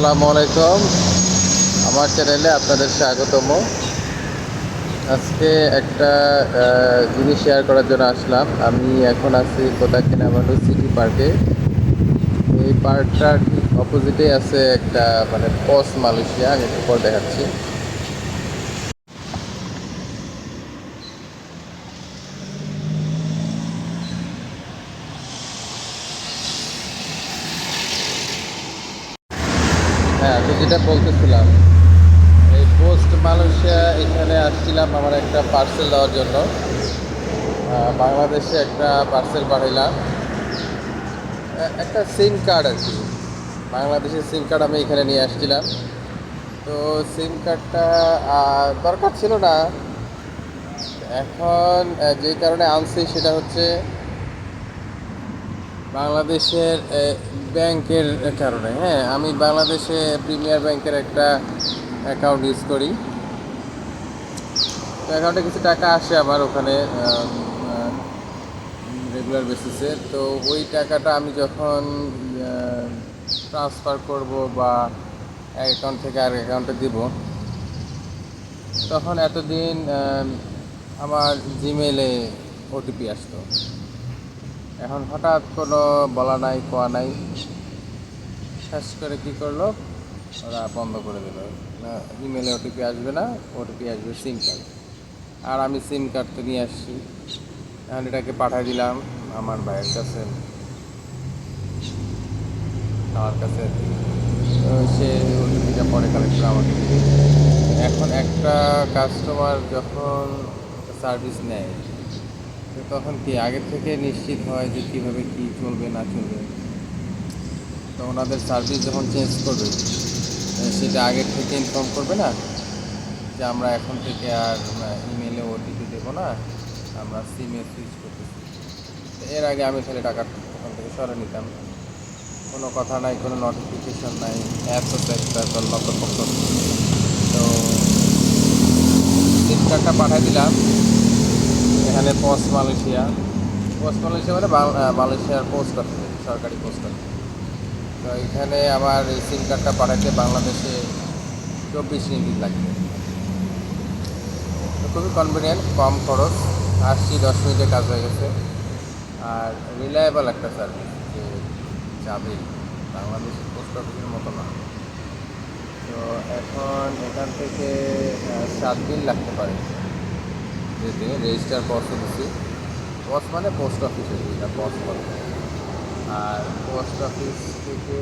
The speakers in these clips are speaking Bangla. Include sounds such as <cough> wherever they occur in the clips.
আসসালামু আলাইকুম। আমার চ্যানেলে আপনাদের স্বাগতম। আজকে একটা জিনিস শেয়ার করার জন্য আসলাম। আমি এখন আছি কোথা কিনামালু সিটি পার্কে এই পার্কটার ঠিক অপোজিটে আছে একটা মানে পস মালয়েশিয়া। আমি একটু পর দেখাচ্ছি। হ্যাঁ তো যেটা বলতেছিলাম, এই পোস্ট মালয়েশিয়া এখানে আসছিলাম আমার একটা পার্সেল দেওয়ার জন্য। বাংলাদেশে একটা পার্সেল পাঠাইলাম একটা সিম কার্ড আর কি। বাংলাদেশের সিম কার্ড আমি এখানে নিয়ে আসছিলাম। তো সিম কার্ডটা দরকার ছিল না। এখন যে কারণে আনছি সেটা হচ্ছে বাংলাদেশের ব্যাংকের কারণে হ্যাঁ আমি বাংলাদেশে প্রিমিয়ার ব্যাংকের একটা অ্যাকাউন্ট ইউজ করি। তো অ্যাকাউন্টে কিছু টাকা আসে আমার ওখানে রেগুলার বেসিসে তো ওই টাকাটা আমি যখন ট্রান্সফার করব বা এক অ্যাকাউন্ট থেকে আর অ্যাকাউন্টে দিব, তখন এতদিন আমার জিমেলে ওটিপি আসতো। এখন হঠাৎ কোনো বলা নাই, কোয়া নাই। শেষ করে কি করল? ওরা বন্ধ করে দিল। ইমেলে ওটিপি আসবে না ওটিপি আসবে সিম কার্ড আর আমি সিম কার্ড তো নিয়ে আসছি। এখন এটাকে পাঠিয়ে দিলাম আমার ভাইয়ের কাছে। আমার কাছে। সে ওটিপিটা পরে কালেক্ট করে আমাকে এখন একটা কাস্টমার যখন সার্ভিস নেয় তখন কি আগের থেকে নিশ্চিত হয় যে কীভাবে কী চলবে, না চলবে? তো ওনাদের সার্ভিস যখন চেঞ্জ করবে সেটা আগের থেকে ইনফর্ম করবে না? যে আমরা এখন থেকে আর ইমেলে ওটিপি দেবো না, আমরা সিমে সুইচ করতেছি। এর আগে আমি তাহলে টাকা ওখান থেকে সরে নিতাম। কোনো কথা নাই, কোনো নোটিফিকেশন নাই অ্যাপস একটা লক্ষ্য তো সিম কার্ডটা পাঠিয়ে দিলাম। এখানে পোস্ট মালয়েশিয়া। পোস্ট মালয়েশিয়া মানে মালয়েশিয়ার পোস্ট অফিস, সরকারি পোস্ট অফিস। তো এখানে আমার এই সিম কার্ডটা পাঠাতে বাংলাদেশে চব্বিশ মিনিট লাগবে। তো খুবই কনভিনিয়েন্ট কম খরচ আসছি দশ মিনিটে কাজ হয়ে গেছে। আর রিলায়েবল একটা সার্ভিস যে যাবে বাংলাদেশের পোস্ট অফিসের মতো না। তো এখন এখান থেকে সাত দিন লাগতে পারে। যেতে রেজিস্টার পস্ট দিচ্ছি পস্ট মানে পোস্ট অফিসে যেটা পস্ট করে আর পোস্ট অফিস থেকে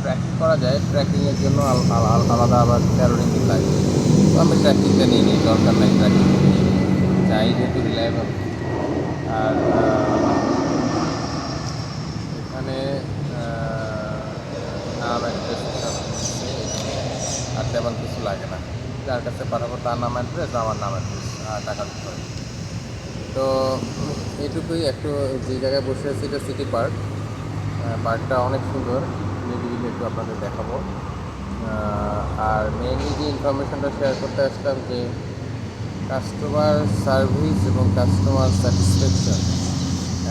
ট্র্যাকিং করা যায়। ট্র্যাকিংয়ের জন্য আল- আল- আল- আলাদা আবার তেরো লাগে। তো আমি ট্র্যাকিংটা নিয়ে নিই, দরকার নাই ট্র্যাকিং চাই যেহেতু রিলায়েবল আর এখানে নাম অ্যাড্রেস আর তেমন কিছু লাগে না। যার কাছে পাঠাবো তার নাম অ্যাড্রেস আমার নাম অ্যাড্রেস টাকা দিতে হবে। তো এইটুকুই একটু যে জায়গায় বসে আছি, এটা সিটি পার্ক পার্কটা অনেক সুন্দর। নিরিবিলি একটু আপনাদের দেখাবো। আর মেইনলি যে ইনফরমেশনটা শেয়ার করতে আসলাম যে কাস্টমার সার্ভিস এবং কাস্টমার স্যাটিসফ্যাকশন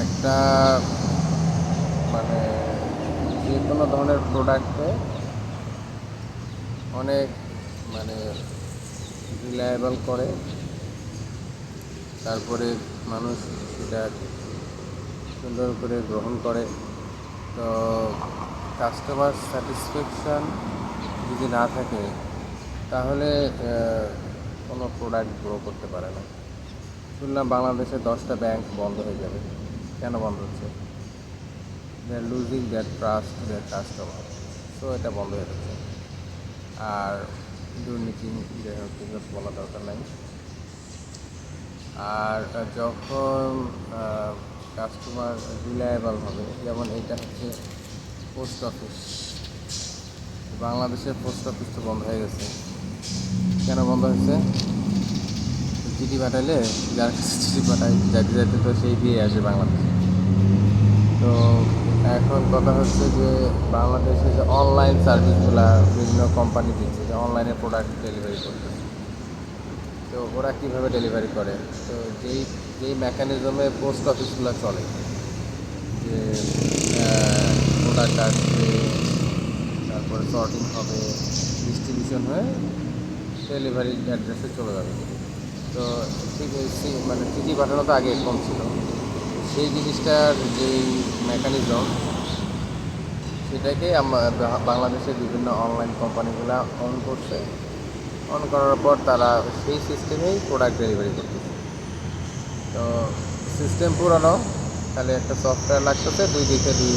একটা মানে যে কোনো ধরনের প্রোডাক্টে অনেক মানে রিলায়েবল করে। তারপরে মানুষ সেটা সুন্দর করে গ্রহণ করে। তো কাস্টমার স্যাটিসফ্যাকশান যদি না থাকে, তাহলে কোনো প্রোডাক্ট গ্রো করতে পারে না। শুনলাম বাংলাদেশে দশটা ব্যাংক বন্ধ হয়ে যাবে। কেন বন্ধ হচ্ছে? They are losing that trust their customer so এটা বন্ধ হয়ে যাচ্ছে। আর দুর্নীতি যাই হোক বলা দরকার নাই। আর যখন কাস্টমার রিলায়েবল হবে, যেমন এইটা হচ্ছে পোস্ট অফিস। বাংলাদেশের পোস্ট অফিস তো বন্ধ হয়ে গেছে। কেন বন্ধ হয়েছে? চিঠি পাঠাইলে, যার কাছে চিঠি পাঠায় যাতে যাতে তো সেই দিয়ে আসে বাংলাদেশে। কথা হচ্ছে যে বাংলাদেশে যে অনলাইন সার্ভিসগুলা বিভিন্ন কোম্পানি দিচ্ছে, যে অনলাইনে প্রোডাক্ট ডেলিভারি করতেছে। তো ওরা কীভাবে ডেলিভারি করে? তো যেই যেই মেকানিজমে পোস্ট অফিসগুলো চলে, যে প্রোডাক্ট আসবে, তারপরে সর্টিং হবে ডিস্ট্রিবিউশন হয়ে ডেলিভারি অ্যাড্রেসে চলে যাবে। তো ঠিক মানে চিঠি পাঠানো তো আগে কম ছিল। সেই জিনিসটার যেই মেকানিজম সেটাকে আমার বাংলাদেশের বিভিন্ন অনলাইন কোম্পানিগুলো অন করছে। অন করার পর তারা সেই সিস্টেমেই প্রোডাক্ট ডেলিভারি করতেছে। তো সিস্টেম পুরানো তাহলে একটা সফটওয়্যার লাগতেছে, দুই দিকে দুই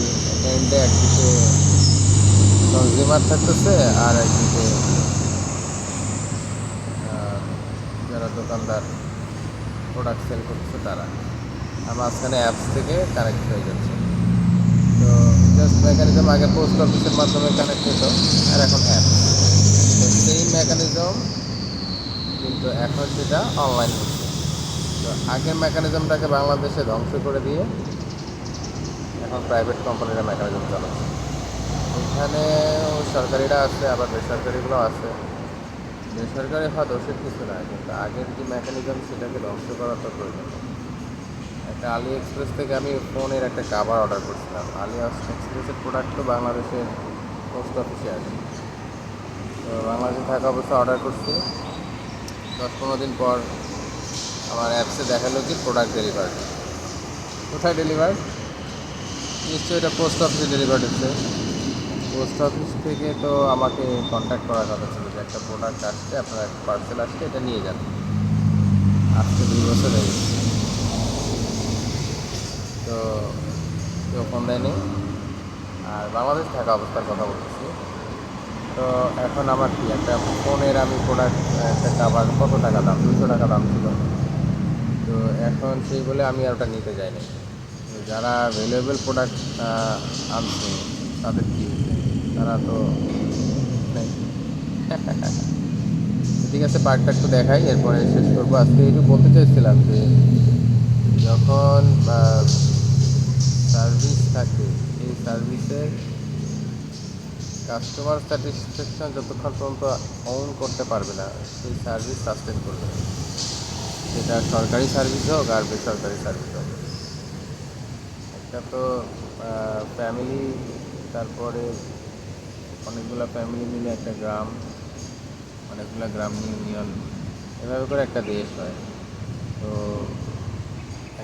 এন্ডে একদিকে কনজিউমার থাকতেছে আর একদিকে যারা দোকানদার প্রোডাক্ট সেল করতেছে তারা। আর মাঝখানে অ্যাপস থেকে কানেক্ট হয়ে যাচ্ছে। তো মেকানিজম আগে পোস্ট অফিসের মাধ্যমে কানেক্ট হতো আর এখন অ্যাপ তো সেই মেকানিজম কিন্তু এখন সেটা অনলাইন হচ্ছে। তো আগের মেকানিজমটাকে বাংলাদেশে ধ্বংস করে দিয়ে এখন প্রাইভেট কোম্পানিরা মেকানিজম চালাচ্ছে। এখানে সরকারিরা আছে, আবার বেসরকারিগুলো আছে। বেসরকারি হওয়া দোষের কিছু না কিন্তু আগের যে মেকানিজম সেটাকে ধ্বংস করা তো প্রয়োজন। একটা আলি এক্সপ্রেস থেকে আমি ফোনের একটা কাভার অর্ডার করছিলাম। আলি এক্সপ্রেসের প্রোডাক্ট তো বাংলাদেশের পোস্ট অফিসে আসে তো বাংলাদেশে থাকা অবস্থা অর্ডার করছি। দশ পনেরো দিন পর আমার অ্যাপসে দেখাল কি প্রোডাক্ট ডেলিভার কোথায় ডেলিভার নিশ্চয়ই এটা পোস্ট অফিসে ডেলিভার হচ্ছে। পোস্ট অফিস থেকে তো আমাকে কন্ট্যাক্ট করার কথা ছিল যে একটা প্রোডাক্ট আসছে, আপনার একটা পার্সেল আসছে, এটা নিয়ে যান। আজকে দুই বছর হয়ে গেছে। তো কেউ ফোন দেয়নি। আর বাংলাদেশ থাকা অবস্থার কথা বলতেছি। তো এখন আমার কি একটা ফোনের আমি প্রোডাক্ট একটা কাভার কত টাকা দাম? দুশো টাকা দাম ছিল। তো এখন সেই বলে আমি আর ওটা নিতে যাইনি। যারা ভ্যালুয়েবল প্রোডাক্ট আনছে, তাদের কি? তারা তো নেই। <laughs> ঠিক আছে, পার্কটা একটু দেখাই, এরপরে শেষ করব। আজকে একটু বলতে চাইছিলাম যে যখন সার্ভিস থাকে। এই সার্ভিসের কাস্টমার স্যাটিসফ্যাকশন যতক্ষণ পর্যন্ত অন করতে পারবে না, সেই সার্ভিস সাস্টেন করবে। সেটা সরকারি সার্ভিস হোক আর বেসরকারি সার্ভিস হোক। একটা তো ফ্যামিলি তারপরে অনেকগুলো ফ্যামিলি মিলে একটা গ্রাম, অনেকগুলো গ্রাম ইউনিয়ন এভাবে করে একটা দেশ হয়। তো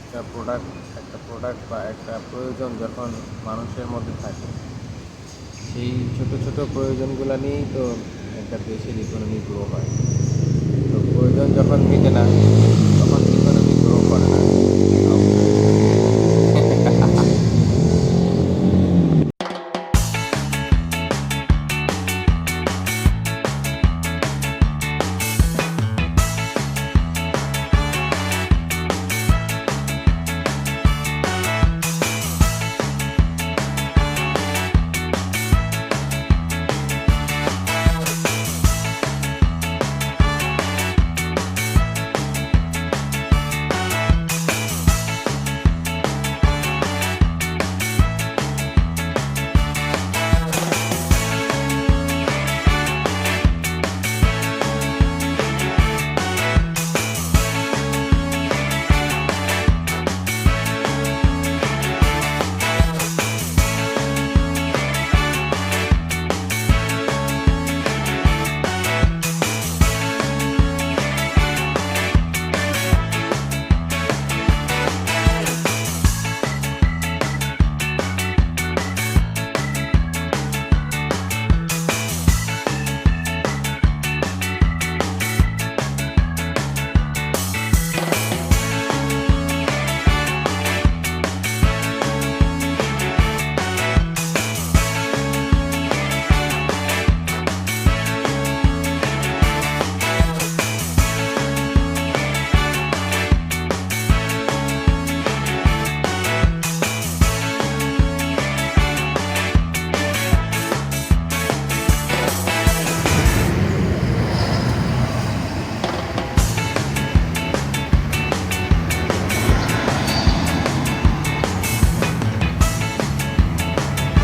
একটা প্রোডাক্ট একটা প্রোডাক্ট বা একটা প্রয়োজন যখন মানুষের মধ্যে থাকে। সেই ছোট ছোট প্রয়োজনগুলো নিয়েই তো একটা দেশের ইকোনমি গ্রো হয়। তো প্রয়োজন যখন মিটে না, তখন ইকোনমি গ্রো করে না।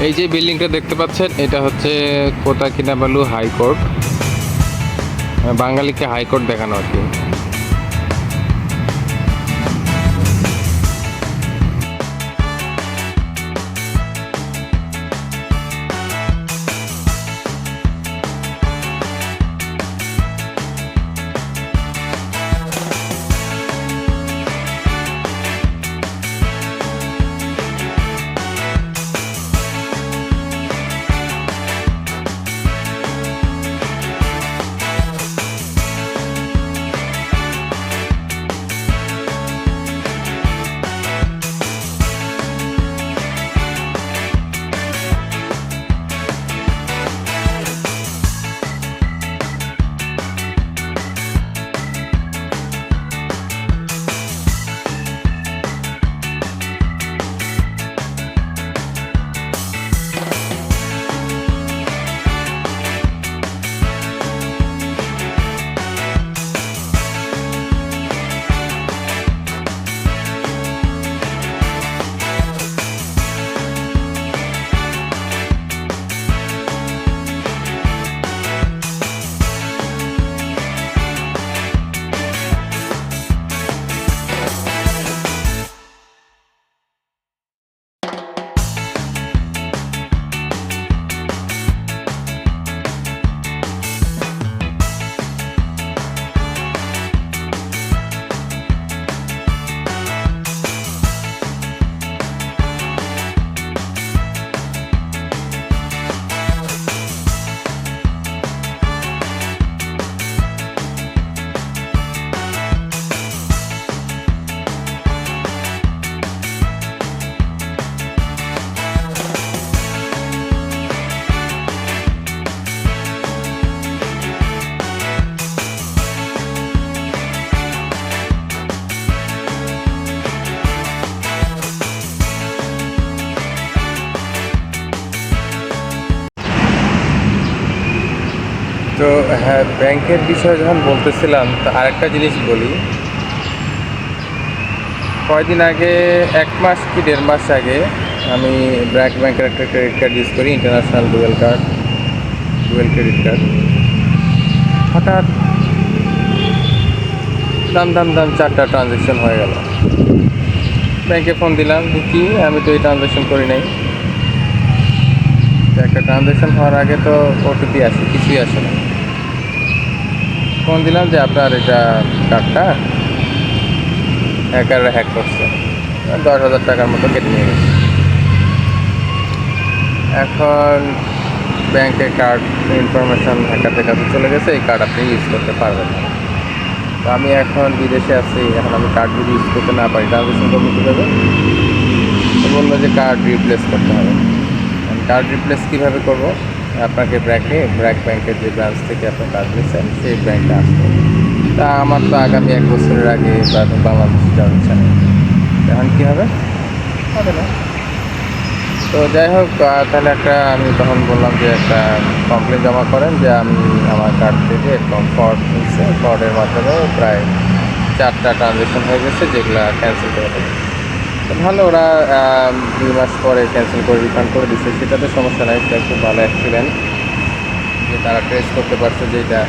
এই যে বিল্ডিংটা দেখতে পাচ্ছেন, এটা হচ্ছে কোতা কিনাবালু হাইকোর্ট। বাঙালিকে হাইকোর্ট দেখানো আর কি। হ্যাঁ ব্যাংকের বিষয়ে যখন বলতেছিলাম, তো আরেকটা জিনিস বলি। কয়দিন আগে, এক মাস কি দেড় মাস আগে, আমি ব্র্যাক ব্যাংকের একটা ক্রেডিট কার্ড ইউজ করি international dual card dual credit card হঠাৎ দাম দাম দাম চারটা ট্রানজ্যাকশন হয়ে গেল। ব্যাংকে ফোন দিলাম কি, আমি তো এই ট্রানজ্যাকশন করি নাই। একটা ট্রানজ্যাকশন হওয়ার আগে তো ওটিপি আসে, কিছুই আসে না। ফোন দিলাম যে আপনার এটা কার্ডটা হ্যাকাররা হ্যাক করছে। দশ হাজার টাকার মতো কেটে নিয়ে গেছে। এখন ব্যাংকে কার্ড ইনফরমেশন হ্যাকারদের কাছে চলে গেছে, এই কার্ড আপনি ইউজ করতে পারবেন না। তো আমি এখন বিদেশে আছি, এখন আমি কার্ড যদি ইউজ করতে না পারি ট্রানজ্যাকশন করব কীভাবে তো বলল যে কার্ড রিপ্লেস করতে হবে। কার্ড রিপ্লেস কীভাবে করব? আপনাকে ব্র্যাকে ব্র্যাক ব্যাংকের যে ব্রাঞ্চ থেকে আপনার কার্ড নিচ্ছেন সেই ব্যাংকে আসতে হবে। তা আমার তো আগামী এক বছরের আগে বাংলাদেশে যাওয়ার ইচ্ছা নেই এখন কী হবে? হবে না। তো যাই হোক তাহলে একটা আমি তখন বললাম যে একটা কমপ্লেন জমা করেন যে আমি আমার কার্ড থেকে এরকম ফ্রড নিচ্ছে ফ্রডের মাধ্যমে প্রায় চারটা ট্রানজ্যাকশন হয়ে গেছে যেগুলো ক্যান্সেল করে ভালো ওরা দুই মাস পরে ক্যান্সেল করে রিফান্ড করে দিচ্ছে সেটা তো সমস্যা নাই সেটা খুব ভালো অ্যাক্সিডেন্ট যে তারা ট্রেস করতে পারছে যে এটা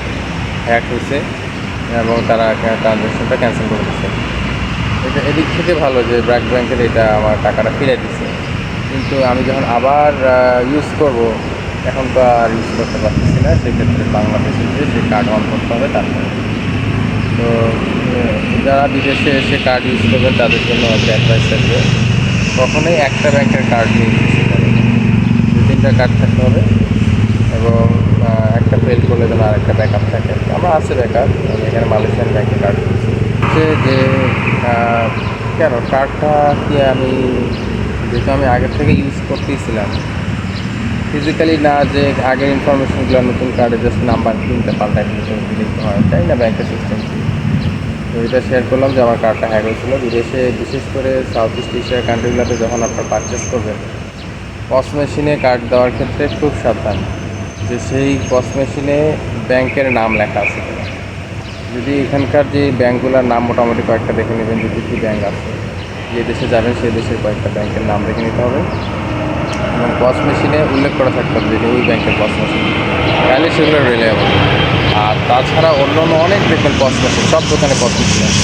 হ্যাক হয়েছে এবং তারা ট্রানজ্যাকশনটা ক্যান্সেল করে দিচ্ছে এটা এদিক থেকে ভালো যে ব্র্যাক ব্যাংকের এটা আমার টাকাটা ফিরে দিচ্ছে কিন্তু আমি যখন আবার ইউজ করব, এখন তো আর ইউজ করতে পারতেছি না। সেক্ষেত্রে বাংলাদেশে যে সেই কার্ড অন করতে হবে, তারপরে। তো যারা বিদেশে এসে কার্ড ইউজ করবেন, তাদের জন্য একটা অ্যাডভাইস থাকবে। কখনোই একটা ব্যাংকের কার্ড নিয়ে সেখানে দু তিনটা কার্ড থাকতে হবে এবং একটা ফেল করলে যেন আরেকটা ব্যাকআপ থাকে। আমার আছে ব্যাকআপ আমি এখানে মালয়েশিয়ান ব্যাংকে কার্ড দিচ্ছি হচ্ছে যে কেন? কার্ডটা কি আমি, যেহেতু আমি আগের থেকে ইউজ করতেইছিলাম ফিজিক্যালি না যে আগের ইনফরমেশনগুলো নতুন কার্ডে জাস্ট নাম্বার কিনতে পাল্টাই দিতে হয়, তাই না ব্যাংকের সিস্টেম তো এটা শেয়ার করলাম যে আমার কার্ডটা হ্যাক হয়েছিল। বিদেশে বিশেষ করে সাউথ ইস্ট এশিয়ার কান্ট্রিগুলোতে যখন আপনার পারচেস করবেন পস মেশিনে কার্ড দেওয়ার ক্ষেত্রে খুব সাবধান। যে সেই পস মেশিনে ব্যাংকের নাম লেখা আছে যদি এখানকার যে ব্যাংকগুলোর নাম মোটামুটি কয়েকটা দেখে নেবেন, যে কী কী ব্যাংক আছে। যে দেশে যাবেন, সেই দেশের কয়েকটা ব্যাংকের নাম দেখে নিতে হবে। এবং পস মেশিনে উল্লেখ করা থাকতে হবে যে ওই ব্যাংকের পস মেশিন তাহলে সেগুলো রিলায়েবল আর তাছাড়া অন্য অন্য অনেক দেখবেন পস মেশিন সব দোকানে মেশিন আছে।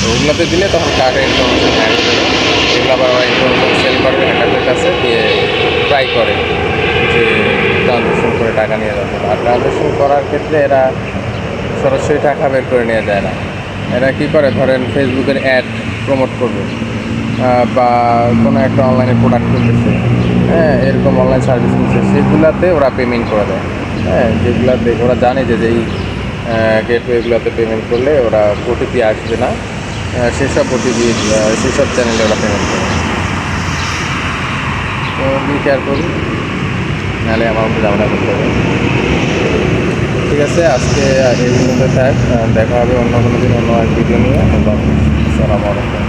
তো ওগুলোতে দিলে তখন কার্ডের ইনফরমেশন হ্যাক হয়ে এগুলো আবার ওরা ইনফরমেশন সেল করবে, হ্যাকারদের কাছে দিয়ে ট্রাই করে যে ট্রানজ্যাকশন করে টাকা নিয়ে যাবে। আর ট্রানজেকশন করার ক্ষেত্রে এরা সরাসরি টাকা বের করে নিয়ে যায় না। এরা কী করে? ধরেন ফেসবুকের অ্যাড প্রমোট করবে বা কোনো একটা অনলাইনে প্রোডাক্ট কিনতেছে হ্যাঁ এরকম অনলাইন সার্ভিস কিনছে সেগুলোতে ওরা পেমেন্ট করে দেয়। হ্যাঁ যেগুলাতে ওরা জানে যে যেই গেটওয়েগুলোতে পেমেন্ট করলে ওরা ওটিপি আসবে না। সেসব ওটিপি সেসব চ্যানেলে ওরা পেমেন্ট করে। তো বি কেয়ারফুল নাহলে আমার ঝামেলা করতে হবে। ঠিক আছে, আজকে এই পর্যন্ত থাক। দেখা হবে অন্য কোনো দিন, অন্য এক ভিডিও নিয়ে। এবং আসসালামু আলাইকুম।